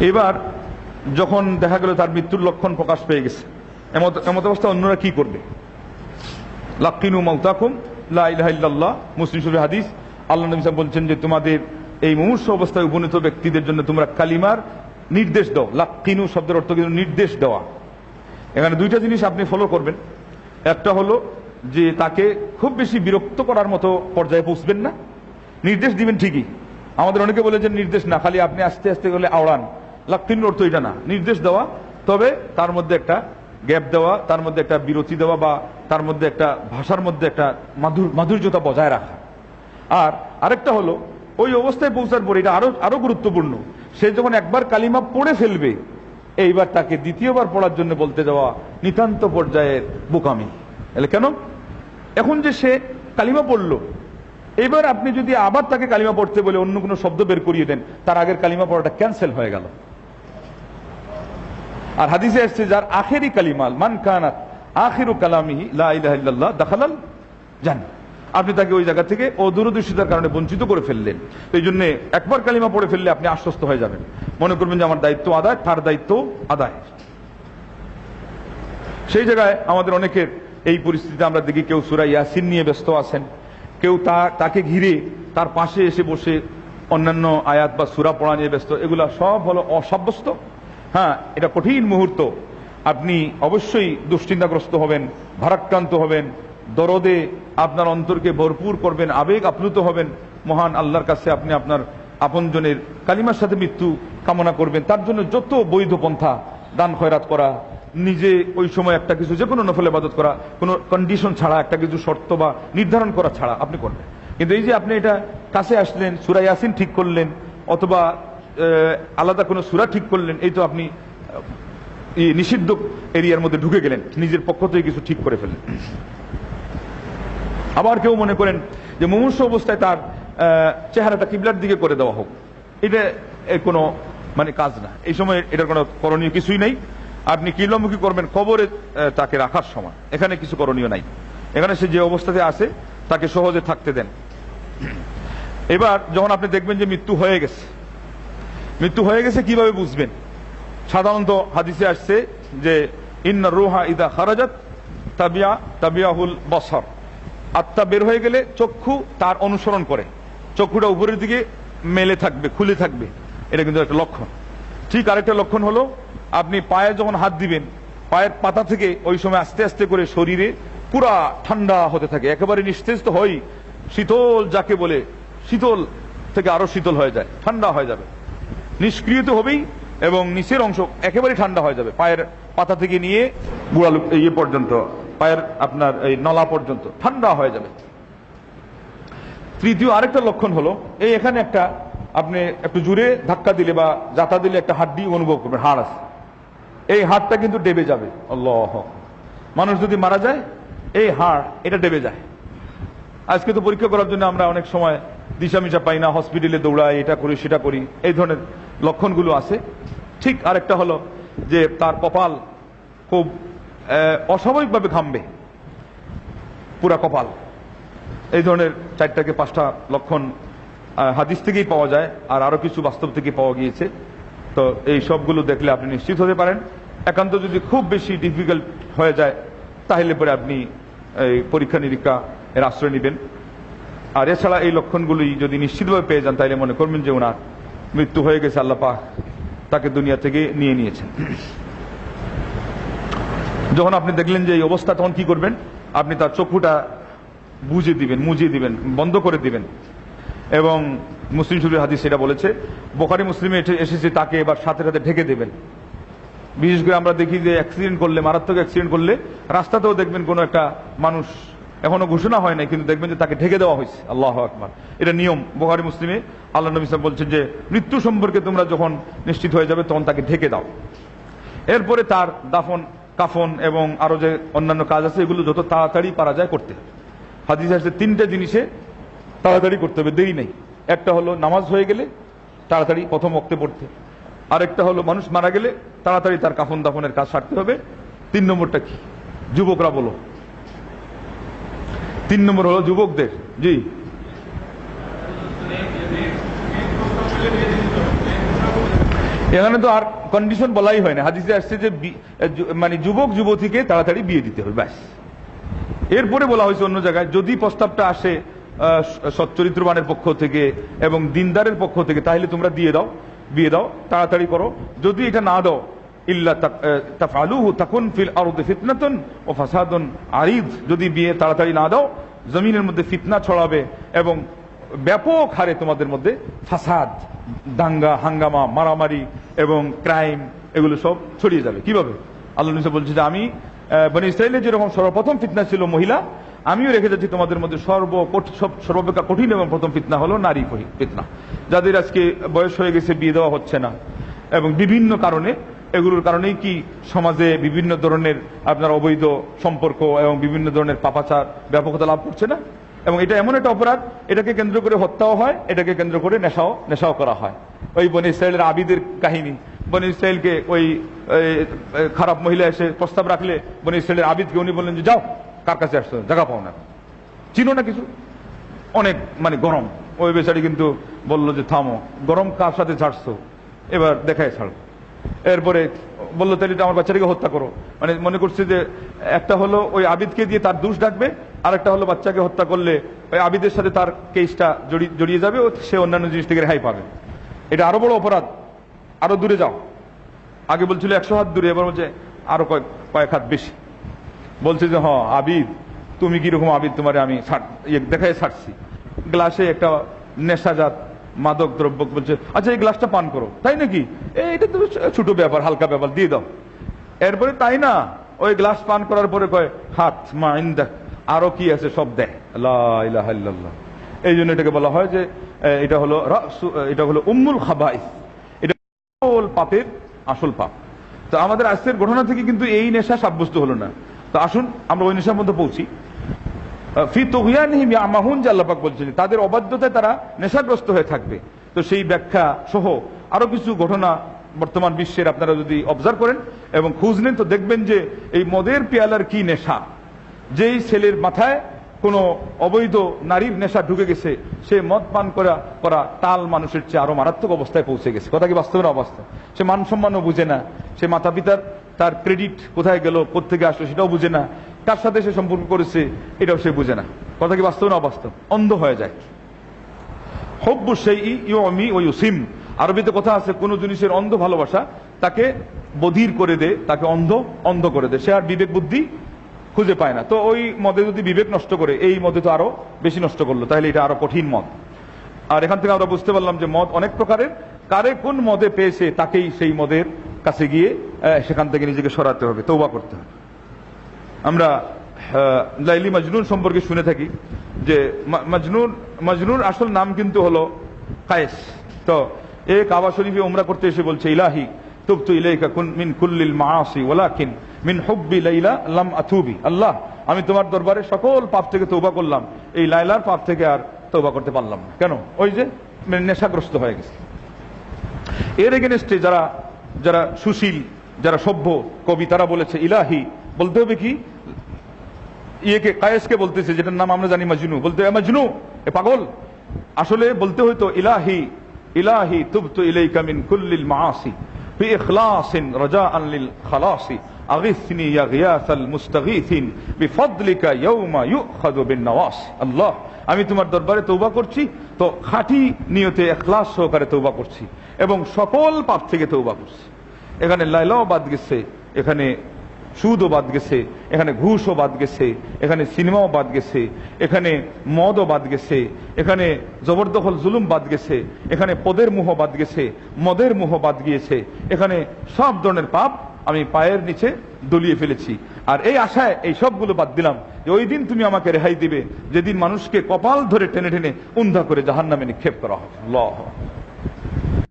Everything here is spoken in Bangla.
এবার যখন দেখা গেল তার মৃত্যুর লক্ষণ প্রকাশ পেয়ে গেছে, এমত অবস্থায় অন্যরা কি করবে? লাক্কিনু মাউতাকুম, লা ইলাহা ইল্লাল্লাহ, মুসলিম শরীফ হাদিস, আল্লাহ নবী বলছেন যে তোমাদের এই মুমূর্ষ অবস্থায় উপনীত ব্যক্তিদের জন্য তোমরা কালিমার নির্দেশ দাও। লাক্কিনু শব্দের অর্থ কিন্তু নির্দেশ দেওয়া। এখানে দুইটা জিনিস আপনি ফলো করবেন। একটা হলো যে তাকে খুব বেশি বিরক্ত করার মতো পর্যায়ে পৌঁছবেন না। নির্দেশ দিবেন ঠিকই। আমাদের অনেকে বলে যে নির্দেশ না, খালি আপনি আস্তে আস্তে গেলে আওড়ান। লাক্কিনুর অর্থ এটা না। নির্দেশ দেওয়া, তবে তার মধ্যে একটা গ্যাপ দেওয়া, তার মধ্যে একটা বিরতি দেওয়া বা তার মধ্যে একটা ভাষার মধ্যে একটা মাধুর, মাধুর্যতা বজায় রাখা। আর আরেকটা হলো, ওই অবস্থায় পৌঁছার পরে এটা আরও আরও গুরুত্বপূর্ণ, সে যখন একবার কালিমা পড়ে ফেলবে, এইবার তাকে দ্বিতীয়বার পড়ার জন্য বলতে যাওয়া নিতান্ত পর্যায়ের বোকামি। এলে কেন? এখন যে সে কালিমা পড়ল এবার আপনি যদি আবার তাকে কালিমা পড়তে বলে অন্য কোনো শব্দ বের করিয়ে দেন, তার আগের কালিমা পড়াটা ক্যান্সেল হয়ে গেল। আর হাদিসে এসছে, যার আখেরি কালিমাল, মান কানাত আখিরু কালামিহি, লা ইলাহা ইল্লাল্লাহ, দাখালাল জান আপনি তাকে ওই জায়গা থেকে অদূরদর্শিতার কারণে বঞ্চিত করে ফেললেন। এই জন্য একবার কালিমা পড়ে ফেললে আপনি আশ্বস্ত হয়ে যাবেন। মনে করবেন যে আমার দায়িত্ব আদায়, তার দায়িত্ব আদায়। সেই জায়গায় আমাদের অনেকের এই পরিস্থিতিতে আমরা দেখি, কেউ সুরা ইয়াসিন নিয়ে ব্যস্ত আছেন, কেউ তা, তাকে ঘিরে তার পাশে এসে বসে অন্যান্য আয়াত বা সুরা পড়া নিয়ে ব্যস্ত, এগুলা সব হলো অসাব্যস্ত। হ্যাঁ এটা কঠিন মুহূর্ত। আপনি অবশ্যই দুশ্চিন্তাগ্রস্ত হবেন, ভারাক্রান্ত হবেন, দরদে আপনার অন্তরকে ভরপুর করবেন, আবেগ আপ্লুত হবেন। মহান আল্লাহর কাছে আপনি আপনার আপনজনের কালিমার সাথে মৃত্যু কামনা করবেন। তার জন্য যত বৈধ পন্থা, দান খয়রাত করা, নিজে ওই সময় একটা কিছু যে কোনো নফল ইবাদত করা, কোনো কন্ডিশন ছাড়া, একটা কিছু শর্ত বা নির্ধারণ করা ছাড়া আপনি করবেন। কিন্তু এই যে আপনি এটা কাছে আসলেন সুরাই ইয়াসিন ঠিক করলেন, অথবা আলাদা কোনো সুরা ঠিক করলেন, এই তো আপনি নিষিদ্ধ এরিয়ার মধ্যে ঢুকে গেলেন, নিজের পক্ষ থেকে কিছু ঠিক করে ফেললেন। আবার কেউ মনে করেন যে মুমূর্ষ অবস্থায় তার চেহারাটা কিবলার দিকে করে দেওয়া হোক, এটা কোনো মানে কাজ না। এই সময় এটার কোনো করণীয় কিছুই নেই। আপনি কিবলামুখী করবেন কবরে তাকে রাখার সময়। এখানে কিছু করণীয় নাই। এখানে সে যে অবস্থাতে আছে, তাকে সহজে থাকতে দেন। এবার যখন আপনি দেখবেন যে মৃত্যু হয়ে গেছে মৃত্যু হয়ে গেছে, কীভাবে বুঝবেন? সাধারণত হাদিসে আসছে যে, ইন্না রুহা ইদা খারাজাত তাবিয়া, তাবিয়াহুল বসর। আত্মা বের হয়ে গেলে চক্ষু তার অনুসরণ করে। চক্ষুটা উপরের দিকে মেলে থাকবে, খুলে থাকবে। এটা কিন্তু একটা লক্ষণ। ঠিক আরেকটা লক্ষণ হলো, আপনি পায়ে যখন হাত দিবেন, পায়ের পাতা থেকে ওই সময় আস্তে আস্তে করে শরীরে পুরা ঠান্ডা হতে থাকে। একেবারে নিস্তেজ তো হই শীতল যাকে বলে, শীতল থেকে আরও শীতল হয়ে যায়, ঠান্ডা হয়ে যাবে। নিষ্ক্রিয় তো হবেই এবং নিচের অংশ একেবারে ঠান্ডা হয়ে যাবে, পায়ের পাতা থেকে নিয়ে বুড়ালু ইয়ে পর্যন্ত, পায়ের আপনার এই নলা পর্যন্ত, ঠান্ডা হয়ে যাবে। তৃতীয় আরেকটা লক্ষণ হলো, এই এখানে একটা আপনি একটু জুড়ে ধাক্কা দিলে বা জাতা দিলে একটা হাড্ডি অনুভব করবেন হাড় আছে। এই হাড়টা কিন্তু ডেবে যাবে, আল্লাহ মানুষ যদি মারা যায়, এই হাড়, এটা ডেবে যায়। আজকে তো পরীক্ষা করার জন্য আমরা অনেক সময় দিশামিশা পাই না, হসপিটালে দৌড়াই, এটা করি, সেটা করি, এই ধরনের লক্ষণগুলো আছে। ঠিক আরেকটা হলো যে তার কপাল খুব অস্বাভাবিকভাবে ঘামবে। পুরা কপাল। এই ধরনের চারটাকে পাঁচটা লক্ষণ হাদিস থেকেই পাওয়া যায়, আর আরও কিছু বাস্তব থেকে পাওয়া গিয়েছে। তো এই সবগুলো দেখলে আপনি নিশ্চিত হতে পারেন। একান্ত যদি খুব বেশি ডিফিকাল্ট হয়ে যায়, তাহলে পরে আপনি এই পরীক্ষা নিরীক্ষা এর আশ্রয় নেবেন। আর এছাড়া এই লক্ষণগুলি যদি নিশ্চিতভাবে পেয়ে যান, তাহলে মনে করবেন যে ওনার মৃত্যু হয়ে গেছে আল্লাহ পাক, তাকে দুনিয়া থেকে নিয়ে নিয়েছেন। যখন আপনি দেখলেন যে এই অবস্থা, তখন কি করবেন? আপনি তার চক্ষুটা বুঝে দিবেন, মুজিয়ে দিবেন, বন্ধ করে দিবেন। এবং মুসলিম শরীর হাদিস সেটা বলেছে, বোখারি মুসলিমে এসেছে, তাকে এবার সাথে সাথে ঢেকে দেবেন। বিশেষ করে আমরা দেখি যে অ্যাক্সিডেন্ট করলে, মারাত্মক অ্যাক্সিডেন্ট করলে, রাস্তাতেও দেখবেন কোনো একটা মানুষ এখনও ঘোষণা হয় নাই, কিন্তু দেখবেন যে তাকে ঢেকে দেওয়া হয়েছে। আল্লাহ আকবার। এটা নিয়ম বোখারি, মুসলিমে। আল্লাহ নবী সাহেব বলছেন যে, মৃত্যু সম্পর্কে তোমরা যখন নিশ্চিত হয়ে যাবে, তখন তাকে ঢেকে দাও। এরপরে তার দাফন, কাফন এবং আরও যে অন্যান্য কাজ আছে, এগুলো যত তাড়াতাড়ি পারা যায় করতে হবে। হাদিস আসছে, তিনটে জিনিসে তাড়াতাড়ি করতে হবে, দেরি নেই। একটা হলো নামাজ হয়ে গেলে তাড়াতাড়ি প্রথম ওক্তে পড়তে। আরেকটা হলো মানুষ মারা গেলে তাড়াতাড়ি তার কাফন দাফনের কাজ সারতে হবে। তিন নম্বরটা কি? যুবকরা বলো। তিন নম্বর হলো যুবকদের, জি। এখানে তো আর কন্ডিশন বলাই হয় না। হাদিসে আসছে যে মানে যুবক যুবতীকে তাড়াতাড়ি বিয়ে দিতে হবে, ব্যাস। এরপরে বলা হয়েছে অন্য জায়গায়, যদি প্রস্তাবটা আসে সচ্চরিত্রবানের পক্ষ থেকে এবং দিনদারের পক্ষ থেকে, তাহলে তোমরা দিয়ে দাও, বিয়ে দাও, তাড়াতাড়ি করো। যদি এটা না দাও ইল্লা তাফআলুহু তাকুন ফিল আরদি ফিতনাতুন ও ফাসাদুন আরিদ। যদি বিয়ে তাড়াতাড়ি না দাও জমিনের মধ্যে ফিতনা ছড়াবে এবং ব্যাপক হারে তোমাদের মধ্যে ফাসাদ দাঙ্গা হাঙ্গামা মারামারি এবং ক্রাইম এগুলো সব ছড়িয়ে যাবে। কীভাবে? আল্লাহ নিসা বলছে যে আমি আহ, বনি ইসরায়েলে যেরকম সর্বপ্রথম ফিতনা ছিল মহিলা আমিও রেখে যাচ্ছি তোমাদের মধ্যে সর্ব সর্বাপেক্ষা কঠিন এবং প্রথম ফিতনা হলো নারী ফিতনা। যাদের আজকে বয়স হয়ে গেছে বিয়ে দেওয়া হচ্ছে না। এবং বিভিন্ন কারণে এগুলোর কারণেই কি সমাজে বিভিন্ন ধরনের আপনার অবৈধ সম্পর্ক এবং বিভিন্ন ধরনের পাপাচার ব্যাপকতা লাভ করছে না? এবং এটা এমন একটা অপরাধ, এটাকে কেন্দ্র করে হত্যাও হয়, এটাকে কেন্দ্র করে নেশাও নেশাও করা হয়। ওই বনি ইসরায়েলের আবিদের কাহিনী। বনি ইসরায়েলকে ওই খারাপ মহিলা এসে প্রস্তাব রাখলে বনি ইসরায়েলের আবিদকে উনি বললেন যে, যাও, কার কাছে আসছো? জায়গা পাও না। চিনো না কিছু? অনেক মানে গরম। ওই বেচারি কিন্তু বলল যে, থামো, গরম কার সাথে ছাড়ছো এবার দেখায় ছাড়ো। এরপরে বলল, তাহলে আমার বাচ্চাটাকে হত্যা করো। মানে মনে করছে যে একটা হলো ওই আবিদকে দিয়ে তার দোষ ডাকবে আর একটা হলো বাচ্চাকে হত্যা করলে ওই আবিদের সাথে তার কেসটা জড়িয়ে যাবে ও সে অন্যান্য জিনিস থেকে রেহাই পাবে। এটা আরও বড় অপরাধ। আরও দূরে যাও। আগে বলছিল একশো হাত দূরে, এবার বলছে আরও কয়েক কয়েক হাত বেশি। বলছে যে হ আবিদ, তুমি কীরকম আবিদ তোমারে আমি ইয়ে দেখাই ছাড়ছি। গ্লাসে একটা নেশাজাত মাদক দ্রব্য বলছে আচ্ছা এই গ্লাসটা পান করো। তাই নাকি? এটা তো ছোট ব্যাপার, হালকা ব্যাপার, দিয়ে দাও। এরপরে তাই না? ওই গ্লাস পান করার পরে কয়, হাত মা, ইন্দা, আরও কি আছে সব লা এই জন্য এটাকে বলা হয় যে এটা হলো এটা হলো উম্মুল খাবাইস। এটা আসল পাপের আসল পাপ। তো আমাদের আজকের ঘটনা থেকে কিন্তু এই নেশা সাব্যস্ত হলো না। তো আসুন, আমরা ওই নেশার মধ্যে পৌঁছি। তাদের অবাধ্যতায় তারা নেশাগ্রস্ত হয়ে থাকবে। তো সেই ব্যাখ্যা সহ আরও কিছু ঘটনা বর্তমান বিশ্বের আপনারা যদি অবজার্ভ করেন এবং খোঁজ নেন, তো দেখবেন যে এই মদের পেয়ালার কি নেশা। যেই ছেলের মাথায় কোনো অবৈধ নারীর নেশা ঢুকে গেছে, সে মদ পান করা করা টাল মানুষের চেয়ে আরও মারাত্মক অবস্থায় পৌঁছে গেছে। কথা কি বাস্তবের অবস্থা? সে মান সম্মানও বুঝে না। সে মাতা পিতার তার ক্রেডিট কোথায় গেল কোথেকে আসলো সেটাও বুঝে না। কার সাথে সে সম্পর্ক করেছে, এটাও সে বুঝে না। কথা কি বাস্তব না অবাস্তব? অন্ধ হয়ে যায়। হব্বু সেই ইউমি ও ইউসিম। আরবিতে কথা আছে, কোন জিনিসের অন্ধ ভালোবাসা তাকে বধির করে দে, তাকে অন্ধ অন্ধ করে দে। সে আর বিবেক বুদ্ধি খুঁজে পায় না। তো ওই মদে যদি বিবেক নষ্ট করে, এই মদে তো আরও বেশি নষ্ট করল, তাহলে এটা আরও কঠিন মদ। আর এখান থেকে আমরা বুঝতে পারলাম যে মদ অনেক প্রকারের, কারে কোন মদে পেয়েছে তাকেই সেই মদের কাছে গিয়ে সেখান থেকে নিজেকে সরাতে হবে তৌবা করতে হবে। আমরা লাইলি মজনুন সম্পর্কে শুনে থাকি যে মজনুন মজনুর আসল নাম কিন্তু হলো কায়েস। তো এ কাবা শরীফে উমরা করতে এসে বলছে, ইলাহি, তুবতু ইলাইকা কুন, মিন কুল্লিল মাআসি, ওয়ালাকিন মিন হুব্বি লাইলা লাম আতুবি। আল্লাহ, আমি তোমার দরবারে সকল পাপ থেকে তৌবা করলাম। এই লাইলার পাপ থেকে আর তৌবা করতে পারলাম না। কেন? ওই যে মানে নেশাগ্রস্ত হয়ে গেছে। এর এগেনস্টে যারা যারা সুশীল, যারা সভ্য কবি, তারা বলেছে, ইলাহি বলতে হবে কি? ইয়েকে কায়েসকে বলতেছে, যেটার নাম আমরা জানি মাজনু। বলতে হবে মাজনু, এ পাগল। আসলে বলতে হইতো, ইলাহি ইলাহি তুবতু ইলাইকা মিন কুল্লিল মাআসি আল্লাহ, আমি তোমার দরবারে তৌবা করছি, তো খাঁটি নিয়তে ইখলাস সহকারে তৌবা করছি, এবং সকল পাপ থেকে তৌবা করছি। এখানে লাইলাও বাদ গেছে, এখানে সুদও বাদ গেছে, এখানে ঘুষও বাদ গেছে, এখানে সিনেমাও বাদ গেছে, এখানে মদও বাদ গেছে, এখানে জবরদখল জুলুম বাদ গেছে, এখানে পদের মুহ বাদ গেছে, মদের মুহ বাদ গিয়েছে, এখানে সব ধরনের পাপ আমি পায়ের নিচে দলিয়ে ফেলেছি। আর এই আশায় এই সবগুলো বাদ দিলাম যে ওই দিন তুমি আমাকে রেহাই দিবে, যেদিন মানুষকে কপাল ধরে টেনে টেনে উন্ধা করে জাহান্নামে নিক্ষেপ করা হবে। আল্লাহ